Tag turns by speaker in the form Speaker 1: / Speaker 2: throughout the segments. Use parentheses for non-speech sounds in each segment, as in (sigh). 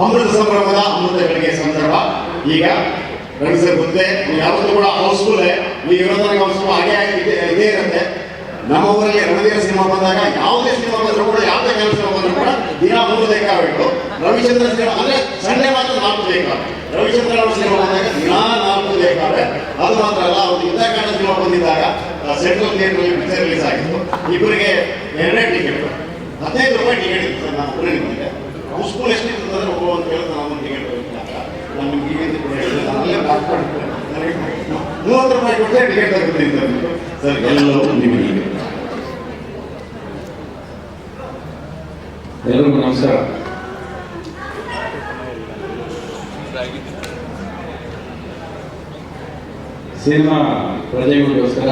Speaker 1: ಅಮೃತ ಸಂಭ್ರಮದ ಅಮೃತ ಗಳಿಗೆ ಸಂದರ್ಭ. ಈಗ ಗಣಸರ್ ಮುಂದೆ ಯಾವತ್ತೂ ಕೂಡ ಹೌಸ್ಫುಲ್ ಈ ಇರೋದನ್ನ ಹೌಸ್ಫುಲ್ ಹಾಗೆ ಇದೇ ಇರುತ್ತೆ. ನಮ್ಮ ಊರಲ್ಲಿ ರಣವೀರ ಸಿನಿಮಾ ಬಂದಾಗ ಯಾವುದೇ ಸಿನಿಮಾ ಬಂದರೂ ಕೂಡ, ಯಾವುದೇ ಕೆಲಸ ಬಂದರೂ ಕೂಡ ದಿನ ಮೂರು ಬೇಕಾಗಬೇಕು ರವಿಚಂದ್ರ ಸಿನಿಮಾ ಅಂದ್ರೆ ಸಂಡೇ ಮಾತ್ರ ನಾಲ್ಕು ಬೇಕಾಗ ರವಿಚಂದ್ರ ಅವರ ಸಿನಿಮಾ ಬಂದಾಗ ದಿನ ನಾಲ್ಕು ಬೇಕಾದ್ರೆ, ಅದು ಮಾತ್ರ ಅಲ್ಲ ಅವರು ಇಂಥ ಕಾಣ ಸಿನಿಮಾ ಬಂದಿದ್ದಾಗ ಸೆಂಟ್ರಲ್ ಥಿಯೇಟರ್ ಪಿಕ್ಚರ್ ರಿಲೀಸ್ ಆಗಿತ್ತು. ಇಬ್ಬರಿಗೆ ಎರಡನೇ ಟಿಕೆಟ್ ಹದಿನೈದು ರೂಪಾಯಿ ಟಿಕೆಟ್ ಇತ್ತು ಸರ್ ನಾನು ಊರಿನಿಂದ ಹೌಸ್ಫುಲ್ ಎಷ್ಟಿತ್ತು? ಒಬ್ಬ ಅಂತ ಹೇಳಿದ್ರೆ ನಾನು ಟಿಕೆಟ್ ನನಗೆ ಮೂವತ್ತು ರೂಪಾಯಿ ಕೊಟ್ಟರೆ ಟಿಕೆಟ್ ತಗೊಳ್ತೀನಿ ಸರ್, ಎಲ್ಲವೂ ನಿಮಗೆ
Speaker 2: ಎಲ್ಲರಿಗೂ ನಮಸ್ಕಾರ. ಸಿನಿಮಾ ಪ್ರಜೆಗಳಿಗೋಸ್ಕರ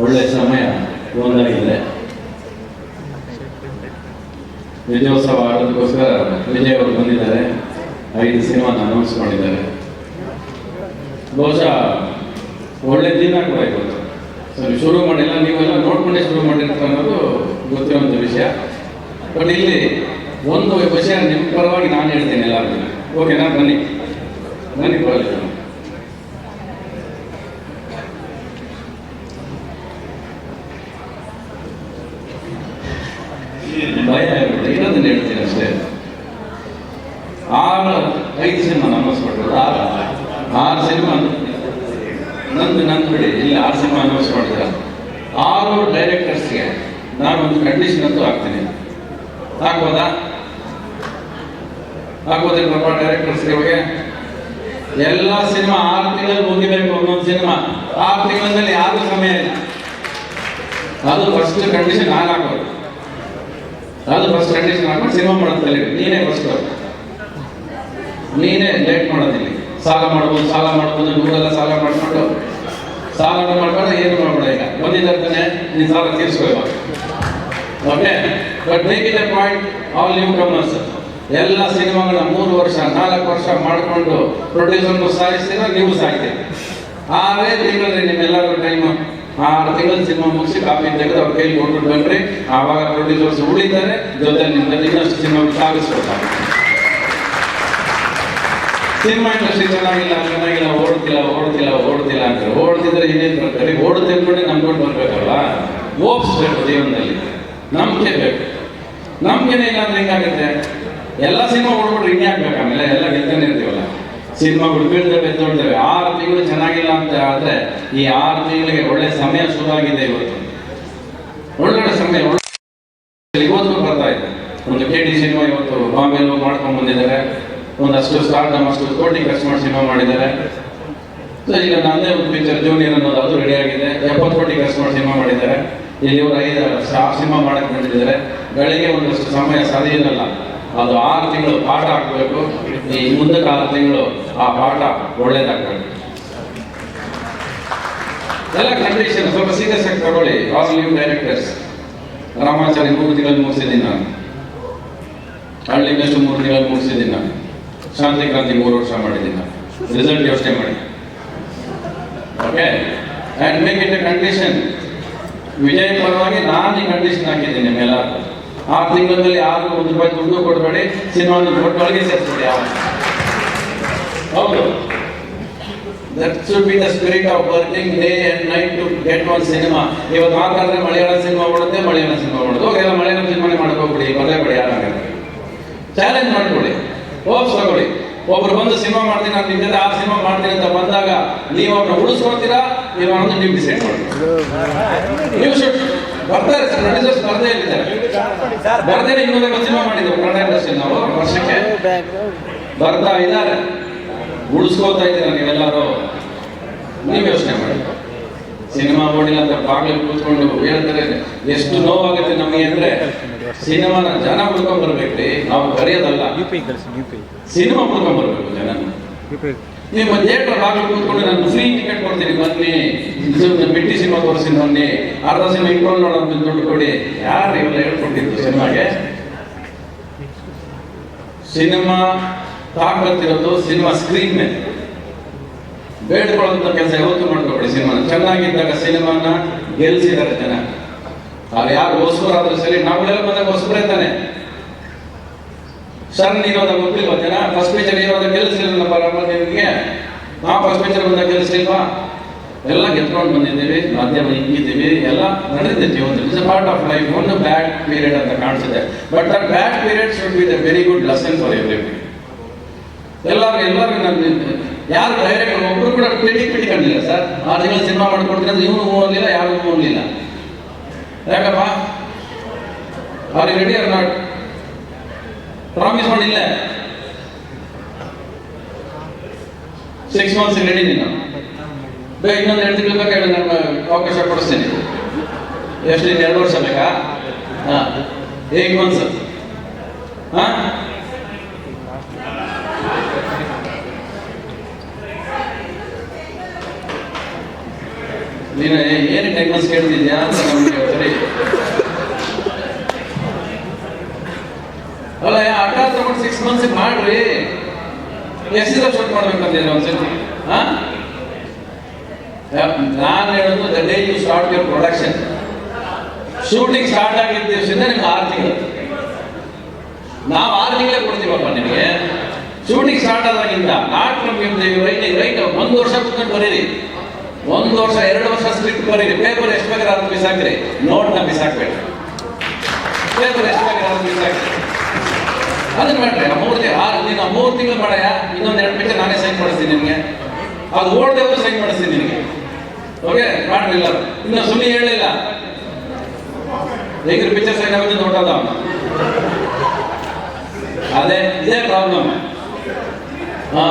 Speaker 2: ಒಳ್ಳೆ ಸಮಯ ಒಂದಾಗಿದೆ ವಿಜಯೋತ್ಸವ ಆಡೋದಕ್ಕೋಸ್ಕರ ವಿಜಯ್ ಅವರು ಬಂದಿದ್ದಾರೆ. ಐದು ಸಿನಿಮಾನ ಅನೌನ್ಸ್ ಮಾಡಿದ್ದಾರೆ. ಬಹುಶಃ ಒಳ್ಳೆ ದಿನ ಕೂಡ ಇವತ್ತು ಸರಿ ಶುರು ಮಾಡಿಲ್ಲ, ನೀವೆಲ್ಲ ನೋಡ್ಕೊಂಡೇ ಶುರು ಮಾಡಿರ್ತೀರ ಅನ್ನೋದು ಗೊತ್ತಿರುವಂಥ ವಿಷಯ. ಬಟ್ ಇಲ್ಲಿ ಒಂದು ವಿಷಯ ನಿಮ್ಮ ಪರವಾಗಿ ನಾನು ಹೇಳ್ತೇನೆ ಎಲ್ಲರಿಗೂ. ಓಕೆನಾ ಬನ್ನಿ. ಬನ್ನಿ ಪರವಾಗಿಲ್ಲ ಭಯ ಆಗ್ಬಿಟ್ಟು ಇರೋದನ್ನ ಅಷ್ಟೇ ಆರು, ಐದು ಸಿನಿಮಾ ನಮ್ಮ ಮಾಡಿದ್ರು ಆರು ಆರು ಸಿನಿಮಾ ನಂದು ನಂದು ಬಿಡಿ. ಇಲ್ಲಿ ಆರು ಸಿನಿಮಾ ಅನೌನ್ಸ್ ಮಾಡಿದ್ದಾರೆ ಆರು ಡೈರೆಕ್ಟರ್ಸ್ಗೆ ನಾನೊಂದು ಕಂಡೀಷನ್ ಅಂತೂ ಹಾಕ್ತೀನಿ. ಹಾಕ್ಬೋದಾ? ಹಾಕ್ಬೋದೇನಪ್ಪ ಡೈರೆಕ್ಟರ್ಸ್ಗೆ ಇವಾಗ? ಎಲ್ಲ ಸಿನಿಮಾ ಆರು ತಿಂಗಳಲ್ಲಿ ಮುಗಿಬೇಕು ಒಂದೊಂದು ಸಿನಿಮಾ. ಆರು ತಿಂಗಳಲ್ಲಿ ಯಾರು ಸಮಯ ಇಲ್ಲ. ಅದು ಫಸ್ಟ್ ಕಂಡೀಷನ್ ನಾನು ಅದು ಫಸ್ಟ್ ಕಂಡೀಷನ್ ಹಾಕೊಂಡು ಸಿನಿಮಾ ಮಾಡೋದಲ್ಲಿ ನೀನೇ ಫಸ್ಟ್ ನೀನೇ ಲೇಟ್ ಮಾಡೋದಿಲ್ಲ ಸಾಲ ಮಾಡ್ಬೋದು ಸಾಲ ಮಾಡ್ಬೋದು, ನೂರೆಲ್ಲ ಸಾಲ ಮಾಡ್ಕೊಂಡು. ಸಾಲ ಮಾಡ್ಕೊಂಡು ಏನು ಮಾಡ್ಬೇಡ ಈಗ. ಬಂದಿದ್ದಾರೆ ನೀನು ಸಾಲ ತೀರಿಸ್ಕೊಳ್ಬೇಕು okay but make it a point all newcomers ಎಲ್ಲ ಸಿನಿಮಾಗಳ ಮೂರು ವರ್ಷ, ನಾಲ್ಕು ವರ್ಷ ಮಾಡಿಕೊಂಡು ಪ್ರೊಡ್ಯೂಸರ್ನು ಸಾಯಿಸ್ತೀರ ನೀವು ಸಾಯ್ತೀರಿ. ಆದರೆ ನಿಮ್ಮೆಲ್ಲರೂ ಟೈಮ್ ಆರು ತಿಂಗಳ ಸಿನಿಮಾ ಮುಗಿಸಿ ಕಾಪಿ ತೆಗೆದು ಅವ್ರ ಕೈಲಿ ಕೊಟ್ಟು ಬನ್ರಿ ಆವಾಗ ಪ್ರೊಡ್ಯೂಸರ್ಸ್ ಉಳಿತಾರೆ ಜೊತೆ ನಿಮ್ಮಲ್ಲಿ ಇನ್ನಷ್ಟು ಸಿನಿಮಾ ಸಾಗಿಸ್ಕೊಡ್ತಾರೆ ಸಿನಿಮಾ ಇಂಡಸ್ಟ್ರಿ ಚೆನ್ನಾಗಿಲ್ಲ ಚೆನ್ನಾಗಿಲ್ಲ ಓಡ್ತಿಲ್ಲ ಓಡ್ತಿಲ್ಲ ಓಡ್ತಿಲ್ಲ ಅಂತ ಓಡ್ತಿದ್ರೆ ಇನ್ನೇನು ಬರ್ತಾರೆ ಓಡುತ್ತೆ ತಿಳ್ಕೊಂಡೆ ನಂಬ್ಕೊಂಡು ಬರ್ಬೇಕಲ್ವಾ? ಓಪ್ಸ್ಬೇಕು ಜೀವನದಲ್ಲಿ. ನಂಬಿಕೆ ಬೇಕು. ನಂಬಿಕೆನೇ ಇಲ್ಲ ಅಂದ್ರೆ ಹೆಂಗಾಗುತ್ತೆ? ಎಲ್ಲ ಸಿನಿಮಾ ಓಡ್ಬಿಟ್ರೆ ಹಿಂಗೆ ಆಗ್ಬೇಕು ಆಮೇಲೆ? ಎಲ್ಲ ಗೆಲ್ತಾನೆ ಇರ್ತೀವಲ್ಲ. ಸಿನಿಮಾಗಳು ಬೀಳ್ತವೆ ಎದ್ದೊಳ್ತವೆ ಆರು ತಿಂಗಳು ಚೆನ್ನಾಗಿಲ್ಲ ಅಂತ ಆದ್ರೆ ಈ ಆರು ತಿಂಗಳಿಗೆ ಒಳ್ಳೆ ಸಮಯ ಶುರು ಆಗಿದೆ ಇವತ್ತು. ಒಳ್ಳೊಳ್ಳೆ ಸಮಯ, ಒಳ್ಳೆ ಇವತ್ತು ಬರ್ತಾ ಇದೆ. ಒಂದು ಕೆ ಡಿ ಸಿನಿಮಾ ಇವತ್ತು ಬಾಂಬೆಲ್ಲೂ ಮಾಡ್ಕೊಂಡು ಬಂದಿದ್ದಾರೆ. ಒಂದಷ್ಟು ಸ್ಟಾರ್ ಅಷ್ಟು ಕೋಟಿ ಖರ್ಚು ಮಾಡಿ ಸಿನಿಮಾ ಮಾಡಿದ್ದಾರೆ. ಈಗ ನಂದೇ ಒಂದು ಪಿಕ್ಚರ್ ಜೂನಿಯರ್ ಅನ್ನೋದು ಅದು ರೆಡಿ ಆಗಿದೆ. ಎಪ್ಪತ್ತು ಕೋಟಿ ಖರ್ಚು ಮಾಡಿ ಸಿನಿಮಾ ಮಾಡಿದ್ದಾರೆ. ಇಲ್ಲಿ ಇವರು ಐದು ಸ್ಟಾರ್ ಸಿನಿಮಾ ಮಾಡಕ್ಕೆ ಬಂದಿದ್ದಾರೆ. ಬೆಳಿಗ್ಗೆ ಒಂದಷ್ಟು ಸಮಯ ಸರಿ ಇರಲ್ಲ. ಅದು ಆರು ತಿಂಗಳು ಪಾಠ ಹಾಕಬೇಕು. ಈ ಮುಂದಕ್ಕೆ ಆರು ತಿಂಗಳು ಆ ಪಾಠ ಒಳ್ಳೇದಾಗ್ತದೆ. ಎಲ್ಲ ಕಂಡೀಷನ್ ಸ್ವಲ್ಪ ಸೀರಿಯಸ್ ಆಗಿ ತಗೊಳ್ಳಿ ಆಲ್ ನ್ಯೂ ಡೈರೆಕ್ಟರ್ಸ್ ರಾಮಾಚಾರಿ ಮೂರು ತಿಂಗಳಲ್ಲಿ ಮುಗಿಸಿದ್ದೀನಿ ನಾನು ಹಳ್ಳಿ ಬೆಸ್ಟ್ ಮೂರು ತಿಂಗಳಲ್ಲಿ ಮುಗಿಸಿದ್ದೀನಿ ನಾನು ಶಾಂತಿ ಕ್ರಾಂತಿ ಮೂರು ವರ್ಷ ಮಾಡಿದ್ದೀನಿ ನಾನು ರಿಸಲ್ಟ್ ಯೋಚನೆ ಮಾಡಿ. Okay and make it a condition Vijay ಪರವಾಗಿ ನಾನು ಈ ಕಂಡೀಷನ್ ಹಾಕಿದ್ದೀನಿ ನಿಮ್ಮೆಲ್ಲ ಆರು ತಿಂಗಳಲ್ಲಿ ಯಾರು ಒಂದು ರೂಪಾಯಿ ದುಡ್ಡು ಕೊಡಬೇಡಿ ಸಿನಿಮಾ ಕೊಟ್ಟೊಳಗೆ ಒಳಗೆ ಯಾವ ಹೌದು. That should be the spirit of working day and night to get one cinema ಇವತ್ತು ಮಾತಾಡಿದ್ರೆ ಮಲಯಾಳ ಸಿನಿಮಾ ಮಾಡುತ್ತೆ ಮಲಯಾಳ ಸಿನಿಮಾ ಮಾಡೋದು ಹೋಗೆಲ್ಲ ಮಲಯಾಳ ಸಿನಿಮಾನೇ ಮಾಡ್ಕೋಬಿಡಿ ಬರಲೇ ಬಿಡಿ ಯಾರಾಗಲ್ಲ ಚಾಲೆಂಜ್ ಮಾಡ್ಕೊಳ್ಳಿ. ಹೋಪ್ಸ್ ತಗೊಳ್ಳಿ. ಒಬ್ರು ಬಂದು ಸಿನಿಮಾ ಮಾಡ್ತೀನಿ, ನಾನು ನಿಮ್ಮ ಜೊತೆ ಆ ಸಿನಿಮಾ ಮಾಡ್ತೀನಿ ಅಂತ ಬಂದಾಗ ನೀವು ಅವ್ರನ್ನ ಉಳಿಸ್ಕೊಳ್ತೀರಾ ನೀವು ಅನ್ನೋದು ನೀವು ಡಿಸೈಡ್ ಮಾಡಿ ಶುಡ್ ಬರ್ತಾರೆ ಸರ್ ಪ್ರೊಡ್ಯೂಸರ್ಸ್ ಬರ್ದೇ ಇದ್ದಾರೆ ಬರ್ದೇನೆ ಇನ್ನೊಂದು ಸಿನಿಮಾ ಮಾಡಿದ್ರು ಕನ್ನಡ ಇಂಡಸ್ಟ್ರಿ ನಾವು ವರ್ಷಕ್ಕೆ. ಬರ್ತಾ ಇದ್ದಾರೆ. ಉಳಿಸ್ಕೋತಾ ಇದ್ದೀರಾ ನೀವೆಲ್ಲರೂ? ನೀವು ಯೋಚನೆ ಮಾಡಿ. ಸಿನಿಮಾ ಓಡಿಲ್ಲ ಅಂತ ಬಾಗಿಲು ಕೂತ್ಕೊಂಡು ಹೇಳ್ತಾರೆ ಎಷ್ಟು ನೋವಾಗುತ್ತೆ ನಮಗೆ ಅಂದ್ರೆ ಸಿನಿಮಾನ ಜನ ಹುಡ್ಕೊಂಡ್ ಬರ್ಬೇಕ್ರಿ ನಾವು ಬರೆಯೋದಲ್ಲ ಸಿನಿಮಾ ಹುಡ್ಕೊಂಡ್ ಬರ್ಬೇಕು ಜನ ನಿಮ್ಮ ಥಿಯೇಟರ್ ಬಾಗಿಲು ಕೂತ್ಕೊಂಡು ನಾನು ಫ್ರೀ ಟಿಕೆಟ್ ಕೊಡ್ತೀನಿ. ಬನ್ನಿ ಬಿಟ್ಟಿ ಸಿನಿಮಾ ತೋರಿಸಿ ಬನ್ನಿ ಅರ್ಧ ಸಿನಿಮಾ ಇಟ್ಕೊಂಡು ನೋಡೋದು ದುಡ್ಡು ಕೊಡಿ. ಯಾರು ಇವೆಲ್ಲ ಹೇಳ್ಕೊಟ್ಟಿದ್ರು ಸಿನಿಮಾಗೆ? ಸಿನಿಮಾ ತಾಕತ್ತಿರೋದು ಸಿನಿಮಾ ಸ್ಕ್ರೀನ್ ಮೇಲೆ. ಬೇಡ್ಕೊಳ್ಳೋಂಥ ಕೆಲಸ ಯಾವತ್ತು ಮಾಡ್ಕೊಬೇಡಿ ಸಿನಿಮಾ ಚೆನ್ನಾಗಿದ್ದಾಗ ಸಿನಿಮಾನ ಗೆಲ್ಸಿದ್ದಾರೆ ಜನ. ಅವ್ರು ಯಾರು ಹೊಸಬರಾದ್ರೂ ಸರಿ ನಾವೆಲ್ಲ ಬಂದಾಗ ಹೊಸಬರೇ ತಾನೆ. ಸರ್ ನೀರೋದ ಗೊತ್ತಿಲ್ಲ ಜನ ಫಸ್ಟ್ ಪಿಕ್ಚರ್ ಇರೋದ ಕೆಲಸ ಬರಮ್ಮ ನಿಮಗೆ ನಾ ಫಸ್ಟ್ ಪಿಕ್ಚರ್ ಬಂದ ಕೆಲಸ ಇಲ್ವಾ? ಎಲ್ಲ ಗೆದ್ಕೊಂಡು ಬಂದಿದ್ದೀವಿ, ಮಾಧ್ಯಮ ಹಿಂಗಿದ್ದೀವಿ, ಎಲ್ಲ ನಡೆದಿದೆ ಜೀವನದಲ್ಲಿ ಇಟ್ಸ್ ಪಾರ್ಟ್ ಆಫ್ ಲೈಫ್ ಒಂದು ಬ್ಯಾಡ್ ಪೀರಿಯಡ್ ಅಂತ ಕಾಣಿಸುತ್ತೆ. But that bad period should be the very good lesson for every ಎಲ್ಲರೂ ಎಲ್ಲರೂ ನನ್ನ ಯಾರು ಡೈರೆಕ್ಟ್ ಒಬ್ರು ಕೂಡ ಪಿಟಿ ಕಂಡಿಲ್ಲ ಸರ್. ಆರು ತಿಂಗಳು ಸಿನಿಮಾ ಮಾಡ್ಕೊಡ್ತೀನಿ ಅಂದ್ರೆ ಇವನು ಹೋಗಲಿಲ್ಲ ಯಾರಿಗೂ ಹೋಗಲಿಲ್ಲ ಯಾಕಪ್ಪ? ಅವ್ರಿಗೆ ರೆಡಿ ಆರ್ ನಾಟ್ ಪ್ರಾಮಿಸ್ ಮಾಡಿಲ್ಲ. ಸಿಕ್ಸ್ ಮಂತ್ಸ್ ರೆಡಿ ನೀನು. ಬೇ ಇನ್ನೊಂದು ಎರಡು ತಿಂಗಳು ಬೇಕಾ ಹೇಳಿ ನಾನು ಅವಕಾಶ ಕೊಡಿಸ್ತೀನಿ. ಎಷ್ಟು ಇನ್ನು ಎರಡು ವರ್ಷ ಬೇಕಾ? ಹಾಂ. ಏಟ್ ಮಂತ್ಸ್ ಹಾಂ? ನೀನು ಏನು ಟೆಕ್ನಸ್ ಕೇಳ್ತಿದ್ಯಾ? ಅಂತ ನಮಗೆ ಸರಿ. ಅಲ್ಲ ಆಟ ತಗೊಂಡು ಸಿಕ್ಸ್ ಮಂತ್ಸ್ ಮಾಡ್ರಿ. ಎಷ್ಟು ದಿವಸ ಶೂಟ್ ಮಾಡ್ಬೇಕಂತಿದ್ರೆ ಒಂದ್ಸತಿ? ಹಾ ನಾನು ಹೇಳೋದು the day you start your production shooting start ಆಗಿದ್ದ ದಿವಸದಿಂದ ನಿಮ್ಗೆ ಆರು ತಿಂಗಳು. ನಾವು ಆರು ತಿಂಗಳೇ ಕೊಡ್ತೀವಪ್ಪ ನಿಮಗೆ? ಶೂಟಿಂಗ್ ಸ್ಟಾರ್ಟ್ ಆದಾಗಿಂದ ನಾಟ್ ಫ್ರಮ್ ರೈಟಿಂಗ್ ರೈಟ್ ಒಂದು ವರ್ಷ ಕುತ್ಕೊಂಡು ಬರೀರಿ. ಒಂದು ವರ್ಷ, ಎರಡು ವರ್ಷ ಸ್ಕ್ರಿಪ್ಟ್ ಬರೀರಿ. ಪೇಪರ್ ಎಷ್ಟು ಬೇಕಾದ್ರೆ ಅದು ಬಿಸಾಕ್ರಿ ನೋಟ್ನ ಬಿಸಾಕ್ಬೇಡಿ. ಪೇಪರ್ ಎಷ್ಟು ಬೇಕಾದ್ರೆ ಅದು ಬಿಸಾಕ್ರಿ. ಅದನ್ನ ಮಾಡ್ರಿ ಆ ಮೂರ್ತಿ ಆರು ನೀನು ಮೂರು ತಿಂಗಳು ಮಾಡಯ್ಯ, ಇನ್ನೊಂದು ಎರಡು ಪಿಕ್ಚರ್ ನಾನೇ ಸೈನ್ ಮಾಡಿಸ್ತೀನಿ ನಿಮಗೆ ಅದು ಓಲ್ಡ್ ಸೈನ್ ಮಾಡಿಸ್ತೀನಿ ನಿಮಗೆ ಓಕೆ ಮಾಡಲಿಲ್ಲ. ಇನ್ನು ಸುಮ್ಮನೆ ಹೇಳಿಲ್ಲ ಹೇಗಿರು ಪಿಕ್ಚರ್ ಸೈನ್ ಆಗುತ್ತೆ ನೋಡೋದ ಅದೇ, ಇದೇ ಪ್ರಾಬ್ಲಮ್ ಹಾ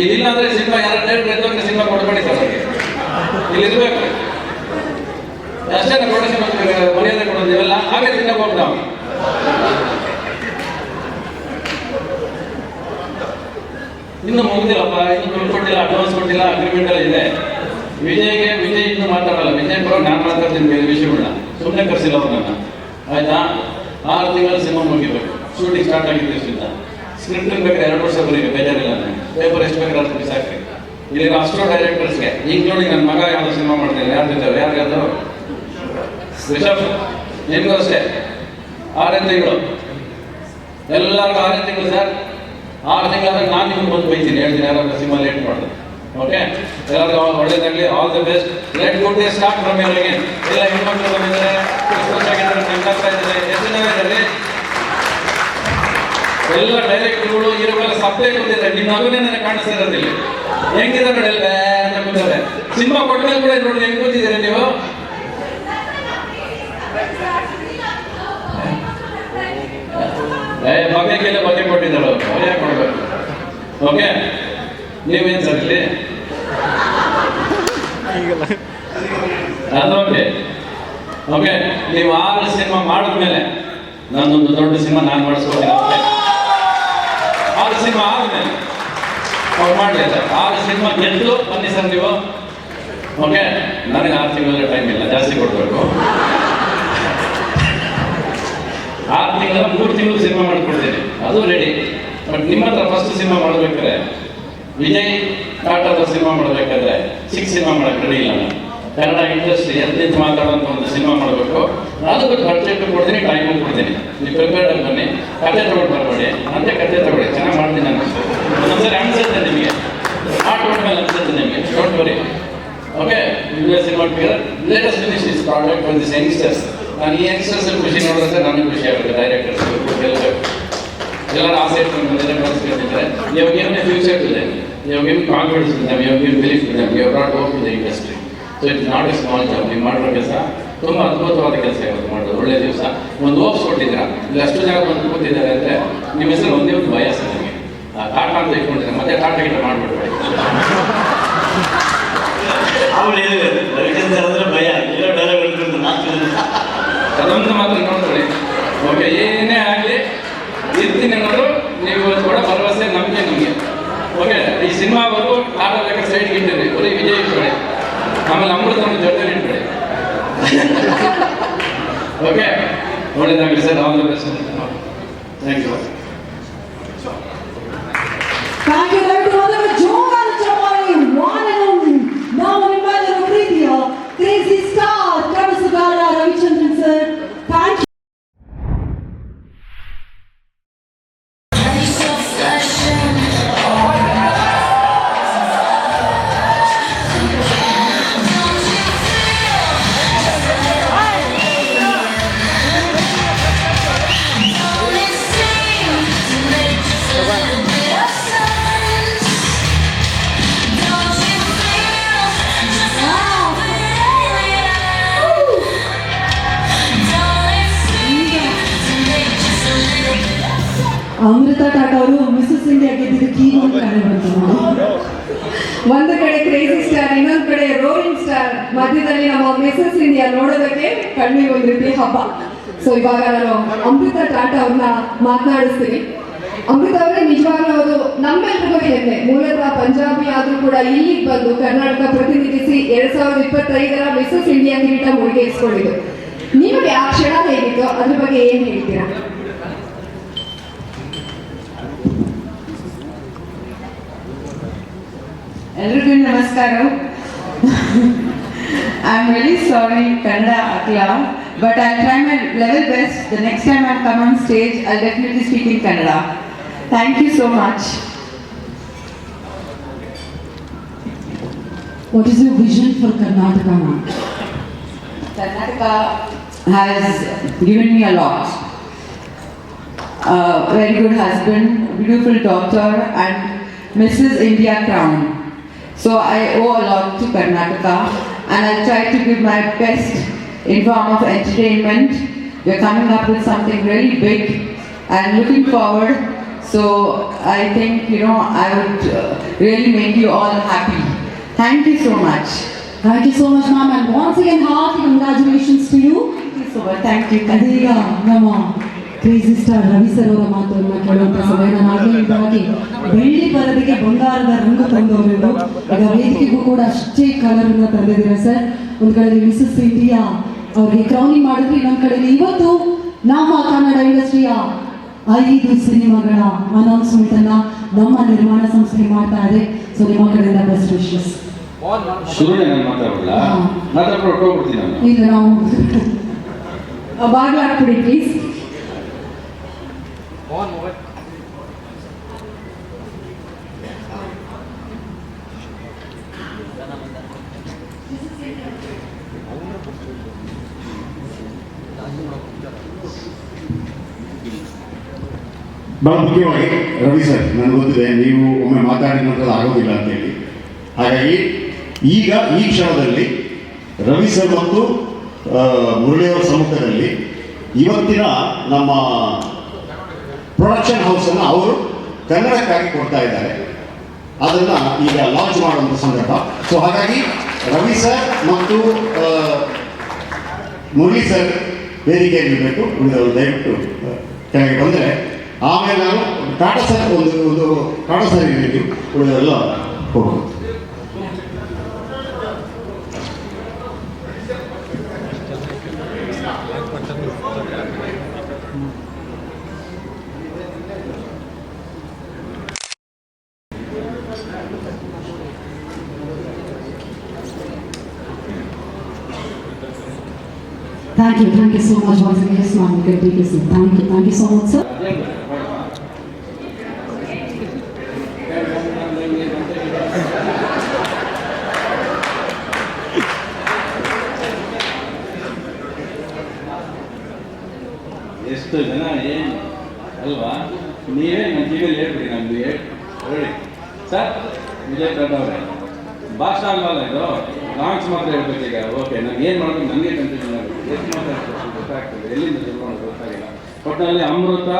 Speaker 2: ಇಲ್ಲಿಲ್ಲ ಅಂದ್ರೆ ಸಿನಿಮಾ, ಯಾರ ಎದ್ದೋಗಿ ಸಿನಿಮಾ ಕೊಡ್ಬೇಡಿ ಸರ್ ಇಲ್ಲಿ ಇರ್ಬೇಕು. ಅಷ್ಟೇ ಪ್ರೊಡಕ್ಷನ್ ಮರ್ಯಾದೆ ಕೊಡೋದು ಹಾಗೆ ತಿನ್ನಕ್ಕೆ ಹೋಗ್ತಾವ ಇನ್ನು ಮುಗಿದಿಲ್ಲಪ್ಪ, ಇನ್ನು ಕೊಟ್ಟಿಲ್ಲ ಅಡ್ವಾನ್ಸ್ ಕೊಟ್ಟಿಲ್ಲ ಅಗ್ರಿಮೆಂಟ್ ಎಲ್ಲ ಇದೆ. ವಿಜಯ್ಗೆ, ವಿಜಯ್ ಇನ್ನು ಮಾತಾಡಲ್ಲ. ವಿಜಯ್ ಪರ ನಾನು ಮಾತಾಡ್ತೀನಿ ಬೇರೆ ವಿಷಯಗಳನ್ನ ಸುಮ್ಮನೆ ಕರೆಸಿಲ್ಲ ಅವ್ರನ್ನ ಆಯ್ತಾ? ಆರು ತಿಂಗಳ ಸಿನಿಮಾ ಮುಗಿಬೇಕು. ಶೂಟಿಂಗ್ ಸ್ಟಾರ್ಟ್ ಆಗಿದೆ ಸ್ಕ್ರಿಪ್ಟ್ ಬೇಕಾದ್ರೆ ಎರಡು ವರ್ಷ ಬರೀ ಬೇಜಾರಿಲ್ಲ ಪೇಪರ್ ಎಷ್ಟು ಬೇಕಾದ್ರೆ ಅಷ್ಟು ಬಿಸಾಕ್ರಿ ಇಲ್ಲಿ ಅಷ್ಟೋ ಡೈರೆಕ್ಟರ್ಸ್ಗೆ ಇನ್ಕ್ಲೂಡಿಂಗ್ ನನ್ನ ಮಗ ಯಾವ್ದು ಸಿನಿಮಾ ಮಾಡ್ತೀನಿ ಯಾರು ಜೊತೆ ಯಾರಿಗಾದ್ರು ರಿಷಬ್. ನಿಮಗೂ ಅಷ್ಟೇ. ಆರೇ ತಿಂಗಳು. ಎಲ್ಲರಿಗೂ ಆರೇ ತಿಂಗಳು ಸರ್ ಆರು ತಿಂಗಳಾದ್ರೆ ನಾನು ನಿಮ್ಗೆ ಬಂದು ಬೈತೀನಿ ಹೇಳ್ತೀನಿ ಯಾರಾದ್ರೂ ಸಿನಿಮಾ ಲೇಟ್ ಮಾಡಿದ್ರೆ ಓಕೆ ಎಲ್ಲರಿಗೂ ಒಳ್ಳೇದಾಗಲಿ all the best let good day start from ಇವರಿಗೆ ಎಲ್ಲ ಹೆಣ್ಮಕ್ಳು ಬಂದಿದ್ದಾರೆ ಇದ್ದಾರೆ ಎಷ್ಟು ಎಲ್ಲ ಡೈರೆಕ್ಟರ್ಗಳು ಇರುವೆಲ್ಲ ಸಪ್ಲೈ ಕೂತಿದ್ದಾರೆ ನಿಮ್ಮ ಮಗನೇ ನನಗೆ ಕಾಣಿಸ್ತಿರೋದಿಲ್ಲ ಹೆಂಗಿದ್ದಾರೆ ಎಲ್ಲ ಕೂತಾರೆ ಸಿನಿಮಾ ಕೊಟ್ಟ ಮೇಲೆ ಕೂಡ ನೋಡಿ ಹೆಂಗ್ ಕೂತಿದ್ದೀರಿ ನೀವು ಏ ಬಗ್ಗೆಗೆಲ್ಲ ಬಗ್ಗೆ ಕೊಟ್ಟಿದ್ದಾರೆ ಅವರು ಯಾಕೆ ಕೊಡ್ಬೇಕು ಓಕೆ? ನೀವೇನ್ ಸರ್ ಇಲ್ಲಿ? ಅದು ಓಕೆ. ಓಕೆ, ನೀವು ಆರು ಸಿನಿಮಾ ಮಾಡಿದ್ಮೇಲೆ ನಾನೊಂದು ದೊಡ್ಡ ಸಿನಿಮಾ ನಾನು ಮಾಡಿಸ್ಕೊಳ್ತೀನಿ. ಆರು ಸಿನಿಮಾ ಆದ್ಮೇಲೆ ಅವ್ರು ಮಾಡಲಿ ಸರ್. ಆರು ಸಿನಿಮಾ ಗೆದ್ದು ಬನ್ನಿ ಸರ್ ನೀವು. ಓಕೆ? ನನಗೆ ಆರು ತಿಂಗಳ ಟೈಮ್ ಇಲ್ಲ. ಜಾಸ್ತಿ ಕೊಡಬೇಕು. ಆರು ತಿಂಗಳ ಮೂರು ತಿಂಗಳು ಸಿನಿಮಾ ಮಾಡಿಕೊಡ್ತೀನಿ ಅದು ರೆಡಿ ಬಟ್ ನಿಮ್ಮ ಹತ್ರ ಫಸ್ಟ್ ಸಿನಿಮಾ ಮಾಡ್ಬೇಕಾದ್ರೆ ವಿಜಯ್ ಟಾಟಾದ ಸಿನಿಮಾ ಮಾಡ್ಬೇಕಾದ್ರೆ ಸಿಕ್ಸ್ ಸಿನಿಮಾ ಮಾಡಕ್ ರೆಡಿ ಇಲ್ಲ ಕನ್ನಡ ಇಂಡಸ್ಟ್ರಿ ಎಂತ ಮಾತಾಡುವಂಥ ಒಂದು ಸಿನಿಮಾ ಮಾಡಬೇಕು. ಅದಕ್ಕೆ ಬಜೆಟ್ ಕೊಡ್ತೀನಿ ಟೈಮು ಕೊಡ್ತೀನಿ. ನೀವು ಪ್ರಿಪೇರ್ಡ್ ಬನ್ನಿ. ಕತೆ ತಗೊಂಡು ಬರಬೇಡಿ. ಅಂತೆ ಕತೆ ತಗೊಳ್ಳಿ. ಚೆನ್ನಾಗಿ ಮಾಡ್ತೀನಿ ನಾನು ಒಂದೊಂದ್ಸರಿ ಅನ್ಸುತ್ತೆ ನಿಮಗೆ. ಮೇಲೆ ಅನ್ಸುತ್ತೆ ನಿಮಗೆ. Don't worry okay U S cinema latest finish is product with this youngsters ನಾನು ಈ ಯಂಗ್ಸ್ಟರ್ಸ್ ಖುಷಿ ನೋಡಿದ್ರೆ ನನಗೆ ಖುಷಿ ಆಗುತ್ತೆ ಡೈರೆಕ್ಟರ್ಸ್ ಎಲ್ಲ ಎಲ್ಲರ ಆಸೆ ಇಟ್ಕೊಂಡು ಬಂದಿದ್ದಾರೆ ಕಳಿಸ್ಕೊಟ್ಟಿದ್ದಾರೆ ನೀವು ಗಿವ್ ಫ್ಯೂಚರ್ ಇದೆ ನೀವು ಗಿವ್ ಕಾನ್ಫಿಡೆನ್ಸ್ ಟು ನೀವು give belief them you brought hope to the industry so it's not a small job ನೀವು ಮಾಡಿರೋ ಕೆಲಸ ತುಂಬ ಅದ್ಭುತವಾದ ಕೆಲಸ ಇವತ್ತು ಮಾಡೋದು ಒಳ್ಳೆ ದಿವಸ. ಒಂದು ಓಪ್ಸ್ ಕೊಟ್ಟಿದ್ದೀರಾ? ಇಲ್ಲಿ ಅಷ್ಟು ಜನ ಬಂದು ಕೂತಿದ್ದಾರೆ ಅಂದರೆ ನಿಮ್ಮ ಹೆಸರು ಒಂದೇ ಒಂದು ಭಯ ನನಗೆ ಆ, ಟಾಟಾ ಅಂತ ಇಟ್ಕೊಂಡಿದ್ದಾರೆ? ಮತ್ತೆ ಟಾಟಾ ಗಿಟ ಮಾಡ್ಬಿಡ್ಬೇಡಿ.
Speaker 3: ಅವಳು ಹೇಳಿದ್ರು ಭಯ.
Speaker 2: ಅದೊಂದು ಮಾತ್ರ ನೋಡ್ಕೊಳ್ಳಿ ಓಕೆ ಏನೇ ಆಗಲಿ ಇರ್ತೀನಿ ಅನ್ನೋದು ನೀವು ಕೂಡ ಭರವಸೆ ನಮಗೆ ನಿಮಗೆ. ಓಕೆ ಈ ಸಿನಿಮಾ ಸಿನಿಮಾವರೆಗೂ ಆಟ ಬೇಕಾದ್ರೆ ಸೈಡ್ಗೆ ಇಟ್ಟಿರಿ. ಬರೀ ವಿಜಯ್ ಇಟ್ಕೊಳ್ಳಿ. ಆಮೇಲೆ ನಮ್ಮ ಜೊತೆ ಇಟ್ಕೊಳ್ಳಿ. (laughs) ಓಕೆ ಒಳ್ಳೇದಾಗಲಿ sir all the best
Speaker 4: thank you Amrutha Tata ಅವರು ಮಿಸಸ್ ಇಂಡಿಯಾ ಗೆದ್ದಿದ್ದಕ್ಕೆ ಈಗ ಒಂದು ಕಡೆ ಕ್ರೇಜಿ ಸ್ಟಾರ್ ಇನ್ನೊಂದು ಕಡೆ ರೋಲಿಂಗ್ ಸ್ಟಾರ್ ಮಧ್ಯದಲ್ಲಿ ನಮ್ಮ ಮಿಸಸ್ ಇಂಡಿಯಾ ನೋಡೋದಕ್ಕೆ ಕಣ್ಣಿಗೆ ಒಂದು ರೀತಿ ಹಬ್ಬ. ಸೊ ಇವಾಗ ನಾನು ಅಮೃತ ಟಾಟಾ ಅವ್ರನ್ನ ಮಾತನಾಡಿಸ್ತೀನಿ. ಅಮೃತ ಅವರೇ ನಿಜವಾಗ್ಲೂ ಅದು ನಮ್ಮೆಲ್ರಿಗೂ ಹೆಮ್ಮೆ. ಮೂಲತಃ ಪಂಜಾಬಿ ಆದರೂ ಕೂಡ ಇಲ್ಲಿಗೆ ಬಂದು ಕರ್ನಾಟಕ ಪ್ರತಿನಿಧಿಸಿ ಎರಡ್ ಸಾವಿರದ ಇಪ್ಪತ್ತೈದರ ಮಿಸಸ್ ಇಂಡಿಯಾ ಕಿರೀಟ ಮುಡಿಗೇರಿಸ್ಕೊಂಡಿದ್ದು ನಿಮಗೆ ಆ ಕ್ಷಣ ಹೇಗಿತ್ತು ಅದ್ರ ಬಗ್ಗೆ ಏನ್ ಹೇಳ್ತೀರಾ?
Speaker 5: ಎಲ್ರಿಗೂ ನಮಸ್ಕಾರ I am very sorry Kannada ಆಗಲ್ಲ but I try my level best the next time I come on stage I definitely speak in Kannada thank you so much
Speaker 4: What is your vision for Karnataka now?
Speaker 5: Karnataka has given me a lot. A very good husband, beautiful daughter, and Mrs. India crown. So I owe a lot to Karnataka and I'll try to give my best in form of entertainment. We're coming up with something really big. I'm looking forward. So I think, you know, I would uh, really make you all happy. Thank you so much.
Speaker 4: Thank you so much, ma'am. And once again, hearty congratulations to you.
Speaker 5: Thank you so much. Thank you.
Speaker 4: Thank you. Thank you. Crazy star Ravi sir ಅವರ ಮಾತನ್ನ ಕೇಳುವಂತ ಸಮಯ ನಾನು ಬೆಳ್ಳಿ ಪರದೆಗೆ ಬಂಗಾರದ ರಂಗು ತಂದವರು ಈಗ ವೇದಿಕೆಗೂ ಕೂಡ ಅಷ್ಟೇ ಕಲರ್ ಅನ್ನ ತಂದಿದ್ದೀರಾ ಸರ್? ಒಂದ್ ಕಡೆ ಮಿಸಸ್ ಇಂಡಿಯಾ ಅವ್ರಿಗೆ ಕ್ರೌನಿಂಗ್ ಮಾಡಿದ್ರೆ ಇನ್ನೊಂದ್ ಕಡೆ ಇವತ್ತು ನಮ್ಮ ಕನ್ನಡ ಇಂಡಸ್ಟ್ರಿಯ ಐದು ಸಿನಿಮಾಗಳ ಅನೌನ್ಸ್ಮೆಂಟ್ ಅನ್ನ ನಮ್ಮ ನಿರ್ಮಾಣ ಸಂಸ್ಥೆ ಮಾಡ್ತಾ ಇದೆ. ಸೊ ನಿಮ್ಮ ಕಡೆಯಿಂದ ಬೆಸ್ಟ್ ವಿಶಸ್
Speaker 2: ಶುರುನೇ ನಾನು ಮಾತಾಡಲ್ಲ.
Speaker 4: ನಾವು ಬಾಗ್ಲಾಕ್ಬಿಡಿ ಪ್ಲೀಸ್
Speaker 1: ಬಹಳ ಮುಖ್ಯವಾಗಿ ರವಿ ಸರ್ ನನಗೆ ಗೊತ್ತಿದೆ ನೀವು ಒಮ್ಮೆ ಮಾತಾಡಿದ ನಂತರ ಆಗೋದಿಲ್ಲ ಅಂತೇಳಿ ಹಾಗಾಗಿ ಈಗ ಈ ಕ್ಷಣದಲ್ಲಿ ರವಿ ಸರ್ ಮತ್ತು ಮುರಳಿಯವರ ಸಮ್ಮುಖದಲ್ಲಿ ಇವತ್ತಿನ ನಮ್ಮ ಪ್ರೊಡಕ್ಷನ್ ಹೌಸನ್ನು ಅವರು ಕನ್ನಡಕ್ಕಾಗಿ ಕೊಡ್ತಾ ಇದ್ದಾರೆ. ಅದನ್ನು ಈಗ ಲಾಂಚ್ ಮಾಡುವಂಥ ಸಂದರ್ಭ. ಸೊ ಹಾಗಾಗಿ ರವಿ ಸರ್ ಮತ್ತು ಮುರಳಿ ಸರ್ ವೇದಿಕೆಯಲ್ಲಿ ಇರಬೇಕು. ಉಳಿದವರು ದಯವಿಟ್ಟು ಕೆಳಗೆ ಬಂದರೆ. ಆಮೇಲೆ ನಾನು ಟಾಟಾ ಸರ್ ಒಂದು ಒಂದು, ಟಾಟಾ ಸರ್ ಇರಬೇಕು ಉಳಿದವರೆಲ್ಲ ಹೋಗ್ಬೋದು.
Speaker 4: Thank you, thank you so much once again. Yes, ma'am, you can take a seat. Thank you, thank you so much, sir.
Speaker 2: ಎಷ್ಟು ಜನ ಏನು ಅಲ್ವಾ ನೀವೇ ನನ್ನ ಟಿವಿಯಲ್ಲಿ ಹೇಳ್ಬಿಡಿ ನಮ್ದು ಹೇಳಿ ಹೇಳಿ ಸರ್ ವಿಜಯ್ ಟಾಟಾ ಅವರೇ ಭಾಷಾ ಅಲ್ವಲ್ಲ ಇದು ಲಾಂಚ್ ಮಾತ್ರ ಹೇಳ್ಬೇಕು ಈಗ. ಓಕೆ ನಾನು ಏನು ಮಾಡಬೇಕು ನನಗೆ ಕನ್ಫ್ಯೂಷನ್ ಆಗುತ್ತೆ. ಎಷ್ಟು ಮಾತ್ರ ಗೊತ್ತಾಗ್ತದೆ ಎಲ್ಲಿಂದ ಮಾಡೋದು ಗೊತ್ತಾಗಿಲ್ಲ. ಒಟ್ಟಿನಲ್ಲಿ ಅಮೃತ,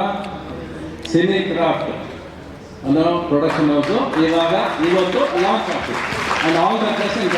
Speaker 2: ಸಿನಿ ಕ್ರಾಫ್ಟ್ ಅನ್ನೋ ಪ್ರೊಡಕ್ಷನ್ ಹೌಸು ಇವಾಗ, ಇವತ್ತು ಲಾಂಚ್ ಆಗ್ತಿದೆ ಆ್ಯಂಡ್ ಆಲ್ ದ ಕ್ವೆಶನ್